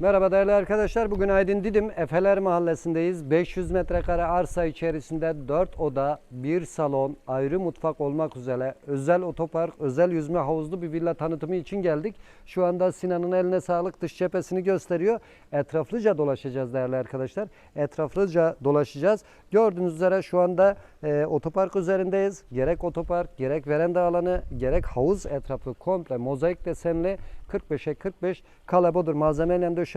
Merhaba değerli arkadaşlar. Bugün Aydın Didim Efeler Mahallesi'ndeyiz. 500 metrekare arsa içerisinde 4 oda, 1 salon, ayrı mutfak olmak üzere özel otopark, özel yüzme havuzlu bir villa tanıtımı için geldik. Şu anda Sinan'ın eline sağlık dış cephesini gösteriyor. Etraflıca dolaşacağız değerli arkadaşlar. Etraflıca dolaşacağız. Gördüğünüz üzere şu anda e, otopark üzerindeyiz. Gerek otopark, gerek veranda alanı, gerek havuz etrafı komple mozaik desenli 45'e 45 kalabodur malzemeyle döşenmiş.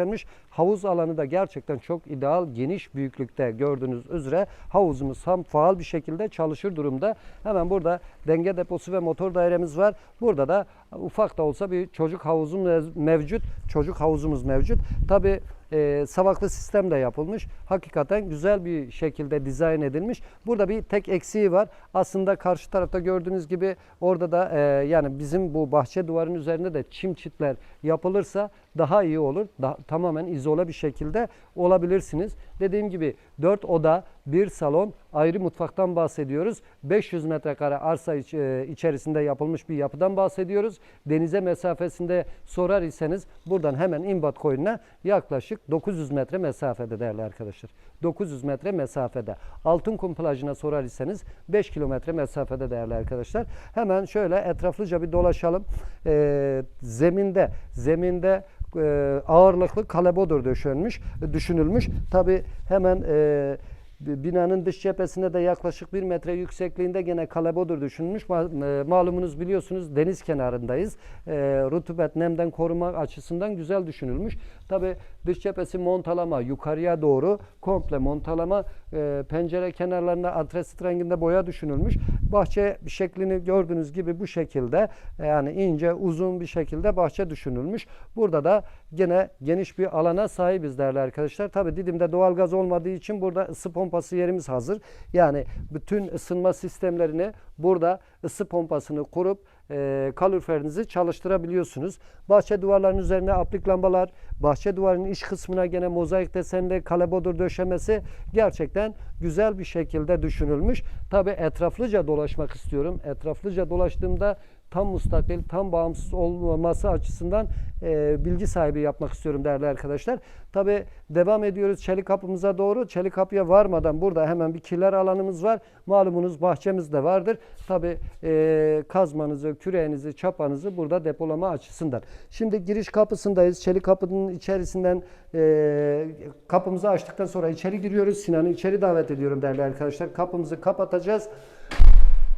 Havuz alanı da gerçekten çok ideal, geniş büyüklükte gördüğünüz üzere havuzumuz tam faal bir şekilde çalışır durumda. Hemen burada denge deposu ve motor dairemiz var. Burada da ufak da olsa bir çocuk havuzumuz mevcut. Çocuk havuzumuz mevcut. Tabi e, savaklı sistem de yapılmış. Hakikaten güzel bir şekilde dizayn edilmiş. Burada bir tek eksiği var. Aslında karşı tarafta gördüğünüz gibi orada da e, yani bizim bu bahçe duvarının üzerinde de çim çitler yapılırsa daha iyi olur. Da, tamamen izole bir şekilde olabilirsiniz. Dediğim gibi 4 oda, bir salon, ayrı mutfaktan bahsediyoruz. 500 metrekare arsa iç- e, içerisinde yapılmış bir yapıdan bahsediyoruz. Denize mesafesinde sorar iseniz buradan hemen İmbat Koyunu'na yaklaşık 900 metre mesafede değerli arkadaşlar. 900 metre mesafede. Altınkum plajına sorar iseniz 5 kilometre mesafede değerli arkadaşlar. Hemen şöyle etraflıca bir dolaşalım. Ee, zeminde, zeminde e, ağırlıklı kalebodur döşenmiş, düşünülmüş. Tabi hemen e, binanın dış cephesinde de yaklaşık bir metre yüksekliğinde gene kalebodur düşünülmüş. Ma- e, Malumunuz biliyorsunuz deniz kenarındayız. E, rutubet nemden koruma açısından güzel düşünülmüş. Tabi dış cephesi montalama yukarıya doğru komple montalama e, pencere kenarlarında antresit renginde boya düşünülmüş. Bahçe şeklini gördüğünüz gibi bu şekilde e, yani ince uzun bir şekilde bahçe düşünülmüş. Burada da gene geniş bir alana sahibiz değerli arkadaşlar. Tabi Didim'de doğalgaz olmadığı için burada ısı pompası yerimiz hazır. Yani bütün ısınma sistemlerini burada ısı pompasını kurup e, kaloriferinizi çalıştırabiliyorsunuz. Bahçe duvarlarının üzerine aplik lambalar, bahçe duvarının iç kısmına gene mozaik desenli kalebodur döşemesi gerçekten güzel bir şekilde düşünülmüş. Tabi etraflıca dolaşmak istiyorum. Etraflıca dolaştığımda tam mustakil, tam bağımsız olması açısından e, bilgi sahibi yapmak istiyorum değerli arkadaşlar. Tabi devam ediyoruz çelik kapımıza doğru. Çelik kapıya varmadan burada hemen bir kiler alanımız var. Malumunuz bahçemiz de vardır. Tabi e, kazmanızı, küreğinizi, çapanızı burada depolama açısından. Şimdi giriş kapısındayız. Çelik kapının içerisinden e, kapımızı açtıktan sonra içeri giriyoruz. Sinan'ı içeri davet ediyorum değerli arkadaşlar. Kapımızı kapatacağız.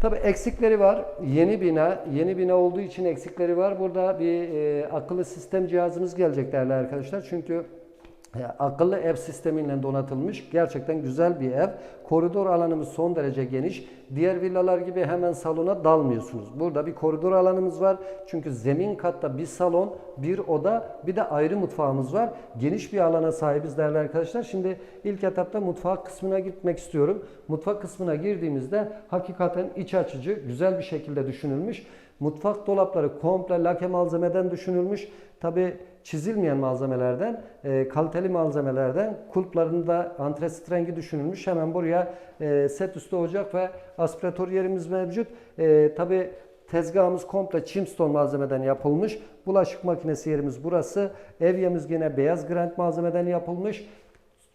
Tabii eksikleri var. Yeni bina, yeni bina olduğu için eksikleri var. Burada bir e, akıllı sistem cihazımız gelecek değerli arkadaşlar. Çünkü akıllı ev sistemiyle donatılmış. Gerçekten güzel bir ev. Koridor alanımız son derece geniş. Diğer villalar gibi hemen salona dalmıyorsunuz. Burada bir koridor alanımız var. Çünkü zemin katta bir salon, bir oda, bir de ayrı mutfağımız var. Geniş bir alana sahibiz değerli arkadaşlar. Şimdi ilk etapta mutfak kısmına gitmek istiyorum. Mutfak kısmına girdiğimizde hakikaten iç açıcı, güzel bir şekilde düşünülmüş. Mutfak dolapları komple lake malzemeden düşünülmüş. Tabi çizilmeyen malzemelerden, e, kaliteli malzemelerden kulplarında antresit rengi düşünülmüş. Hemen buraya e, set üstü ocak ve aspiratör yerimiz mevcut. E, Tabi tezgahımız komple chimstone malzemeden yapılmış. Bulaşık makinesi yerimiz burası. Evyemiz yine beyaz granit malzemeden yapılmış.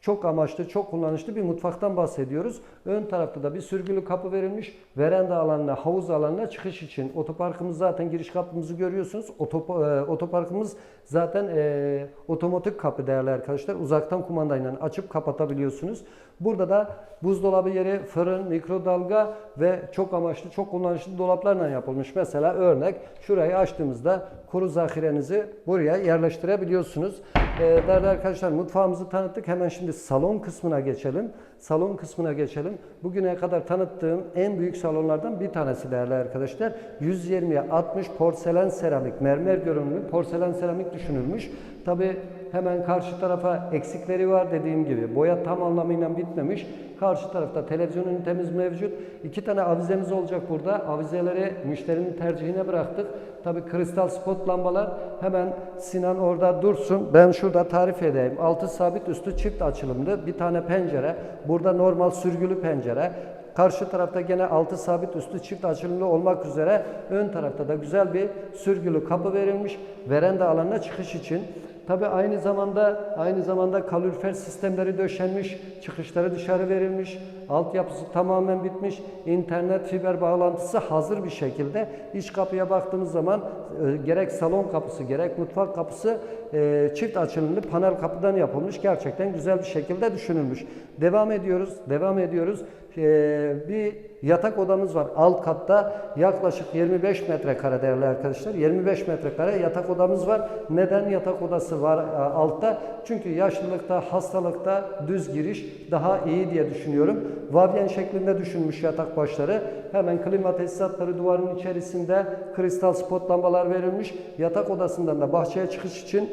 Çok amaçlı, çok kullanışlı bir mutfaktan bahsediyoruz. Ön tarafta da bir sürgülü kapı verilmiş. Veranda alanına, havuz alanına çıkış için. Otoparkımız zaten giriş kapımızı görüyorsunuz. Otop e, otoparkımız zaten e, otomatik kapı değerli arkadaşlar. Uzaktan kumandayla açıp kapatabiliyorsunuz. Burada da buzdolabı yeri, fırın, mikrodalga ve çok amaçlı, çok kullanışlı dolaplarla yapılmış. Mesela örnek şurayı açtığımızda kuru zahirenizi buraya yerleştirebiliyorsunuz. Ee, değerli arkadaşlar mutfağımızı tanıttık. Hemen şimdi salon kısmına geçelim. Salon kısmına geçelim. Bugüne kadar tanıttığım en büyük salonlardan bir tanesi değerli arkadaşlar. 120'ye 60 porselen seramik, mermer görünümlü porselen seramik düşünülmüş. Tabi hemen karşı tarafa eksikleri var dediğim gibi. Boya tam anlamıyla bitmemiş. Karşı tarafta televizyon ünitemiz mevcut. İki tane avizemiz olacak burada. Avizeleri müşterinin tercihine bıraktık. Tabi kristal spot lambalar hemen Sinan orada dursun. Ben şurada tarif edeyim. Altı sabit üstü çift açılımlı. Bir tane pencere. Burada normal sürgülü pencere. Karşı tarafta gene altı sabit üstü çift açılımlı olmak üzere ön tarafta da güzel bir sürgülü kapı verilmiş. Veranda alanına çıkış için. Tabi aynı zamanda aynı zamanda kalorifer sistemleri döşenmiş, çıkışları dışarı verilmiş, altyapısı tamamen bitmiş, internet fiber bağlantısı hazır bir şekilde. İç kapıya baktığımız zaman e, gerek salon kapısı gerek mutfak kapısı e, çift açılımlı panel kapıdan yapılmış. Gerçekten güzel bir şekilde düşünülmüş. Devam ediyoruz, devam ediyoruz. E, bir yatak odamız var alt katta yaklaşık 25 metrekare değerli arkadaşlar. 25 metrekare yatak odamız var. Neden yatak odası var e, altta? Çünkü yaşlılıkta, hastalıkta düz giriş daha iyi diye düşünüyorum. Vavyen şeklinde düşünmüş yatak başları. Hemen klima tesisatları duvarın içerisinde kristal spot lambalar verilmiş. Yatak odasından da bahçeye çıkış için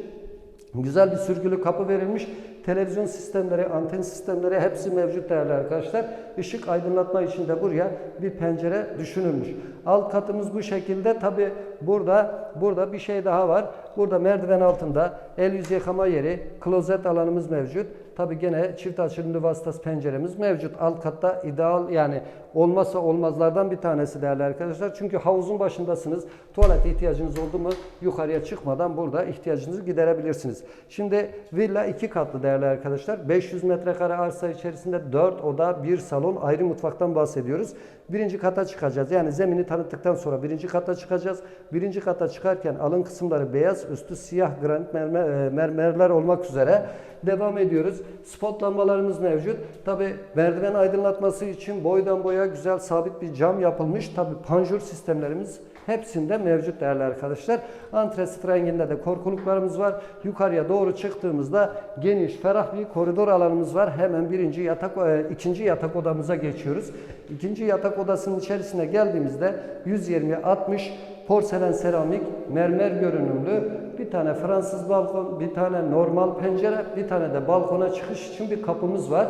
Güzel bir sürgülü kapı verilmiş. Televizyon sistemleri, anten sistemleri hepsi mevcut değerli arkadaşlar. Işık aydınlatma için de buraya bir pencere düşünülmüş. Alt katımız bu şekilde. Tabi burada burada bir şey daha var. Burada merdiven altında el yüz yıkama yeri, klozet alanımız mevcut. Tabi gene çift açılımlı vasıtası penceremiz mevcut. Alt katta ideal yani olmazsa olmazlardan bir tanesi değerli arkadaşlar. Çünkü havuzun başındasınız. Tuvalet ihtiyacınız oldu mu yukarıya çıkmadan burada ihtiyacınızı giderebilirsiniz. Şimdi villa iki katlı değerli arkadaşlar. 500 metrekare arsa içerisinde 4 oda, bir salon, ayrı mutfaktan bahsediyoruz. Birinci kata çıkacağız. Yani zemini tanıttıktan sonra birinci kata çıkacağız. Birinci kata çıkarken alın kısımları beyaz, üstü siyah granit mermer, e, mermerler olmak üzere devam ediyoruz. Spot lambalarımız mevcut. Tabi merdiven aydınlatması için boydan boya güzel sabit bir cam yapılmış. Tabi panjur sistemlerimiz hepsinde mevcut değerli arkadaşlar. Antresit renginde de korkuluklarımız var. Yukarıya doğru çıktığımızda geniş, ferah bir koridor alanımız var. Hemen birinci yatak, e, ikinci yatak odamıza geçiyoruz. İkinci yatak odasının içerisine geldiğimizde 120-60 porselen seramik, mermer görünümlü bir tane Fransız balkon, bir tane normal pencere, bir tane de balkona çıkış için bir kapımız var.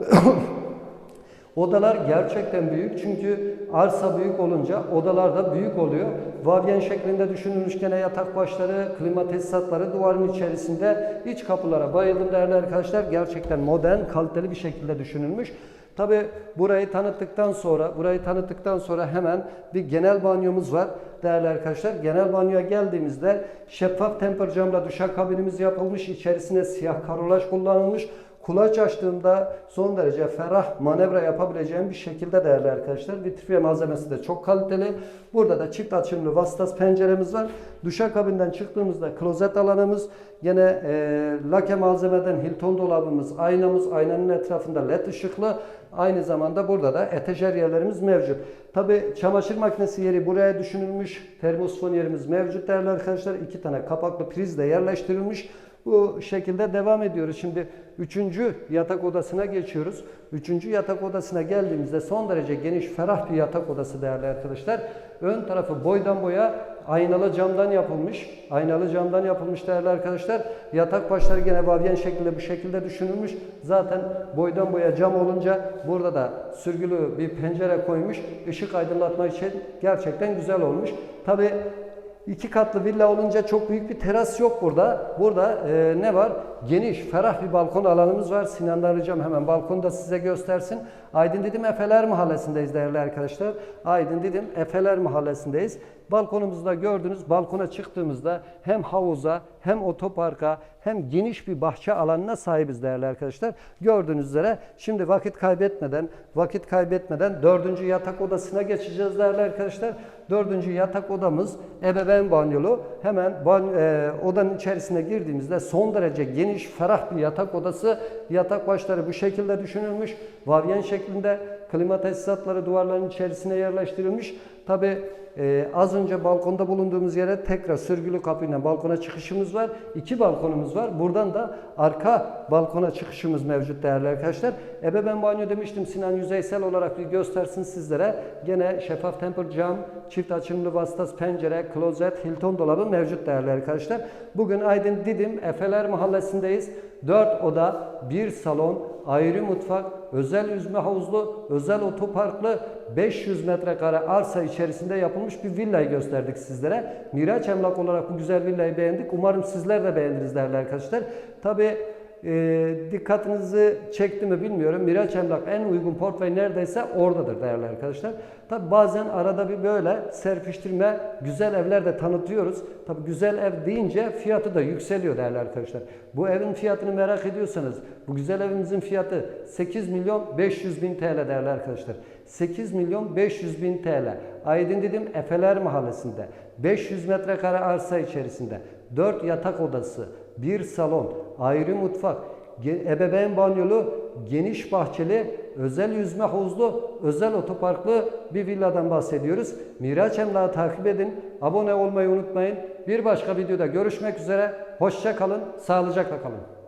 Odalar gerçekten büyük çünkü arsa büyük olunca odalar da büyük oluyor. Vavyen şeklinde düşünülmüş gene yatak başları, klima tesisatları duvarın içerisinde iç kapılara bayıldım değerli arkadaşlar. Gerçekten modern, kaliteli bir şekilde düşünülmüş. Tabi burayı tanıttıktan sonra, burayı tanıttıktan sonra hemen bir genel banyomuz var değerli arkadaşlar. Genel banyoya geldiğimizde şeffaf temper camla duşakabinimiz yapılmış. İçerisine siyah karolaj kullanılmış. Kulaç açtığımda son derece ferah manevra yapabileceğim bir şekilde değerli arkadaşlar. Vitrifiye malzemesi de çok kaliteli. Burada da çift açımlı vasıtas penceremiz var. Duşakabinden çıktığımızda klozet alanımız, yine e, lake malzemeden Hilton dolabımız, aynamız, aynanın etrafında led ışıklı. Aynı zamanda burada da etejer yerlerimiz mevcut. Tabi çamaşır makinesi yeri buraya düşünülmüş. Termosfon yerimiz mevcut değerli arkadaşlar. İki tane kapaklı priz de yerleştirilmiş. Bu şekilde devam ediyoruz. Şimdi üçüncü yatak odasına geçiyoruz. Üçüncü yatak odasına geldiğimizde son derece geniş, ferah bir yatak odası değerli arkadaşlar. Ön tarafı boydan boya aynalı camdan yapılmış. Aynalı camdan yapılmış değerli arkadaşlar. Yatak başları gene vavyen şeklinde bu şekilde düşünülmüş. Zaten boydan boya cam olunca burada da sürgülü bir pencere koymuş. Işık aydınlatma için gerçekten güzel olmuş. Tabi İki katlı villa olunca çok büyük bir teras yok burada. Burada e, ne var? Geniş, ferah bir balkon alanımız var. Sinan'dan ricam hemen balkonu da size göstersin. Aydın Didim Efeler Mahallesi'ndeyiz değerli arkadaşlar. Aydın Didim Efeler Mahallesi'ndeyiz. Balkonumuzda gördünüz balkona çıktığımızda hem havuza hem otoparka hem geniş bir bahçe alanına sahibiz değerli arkadaşlar. Gördüğünüz üzere şimdi vakit kaybetmeden vakit kaybetmeden dördüncü yatak odasına geçeceğiz değerli arkadaşlar. Dördüncü yatak odamız ebeveyn banyolu. Hemen ban, e, odanın içerisine girdiğimizde son derece geniş, ferah bir yatak odası. Yatak başları bu şekilde düşünülmüş. Vavyen şeklinde klima tesisatları duvarların içerisine yerleştirilmiş. Tabi ee, az önce balkonda bulunduğumuz yere tekrar sürgülü kapıyla balkona çıkışımız var. İki balkonumuz var. Buradan da arka balkona çıkışımız mevcut değerli arkadaşlar. Ebeveyn banyo demiştim Sinan yüzeysel olarak bir göstersin sizlere. Gene şeffaf temper cam, çift açımlı vasıtas pencere, klozet, Hilton dolabı mevcut değerli arkadaşlar. Bugün Aydın Didim Efeler Mahallesi'ndeyiz. 4 oda, 1 salon, ayrı mutfak, özel yüzme havuzlu, özel otoparklı 500 metrekare arsa içerisinde yapılmış bir villayı gösterdik sizlere. Miraç Emlak olarak bu güzel villayı beğendik. Umarım sizler de beğendiniz değerli arkadaşlar. Tabi e, dikkatinizi çekti mi bilmiyorum. Miraç Emlak en uygun portföy neredeyse oradadır değerli arkadaşlar. Tabi bazen arada bir böyle serpiştirme güzel evler de tanıtıyoruz. Tabi güzel ev deyince fiyatı da yükseliyor değerli arkadaşlar. Bu evin fiyatını merak ediyorsanız bu güzel evimizin fiyatı 8 milyon 500 bin TL değerli arkadaşlar. 8 milyon 500 bin TL. Aydın dedim Efeler Mahallesi'nde 500 metrekare arsa içerisinde 4 yatak odası, 1 salon, ayrı mutfak, ebeveyn banyolu, geniş bahçeli, özel yüzme havuzlu, özel otoparklı bir villadan bahsediyoruz. Miraç Emlak'ı takip edin, abone olmayı unutmayın. Bir başka videoda görüşmek üzere. Hoşça kalın, sağlıcakla kalın.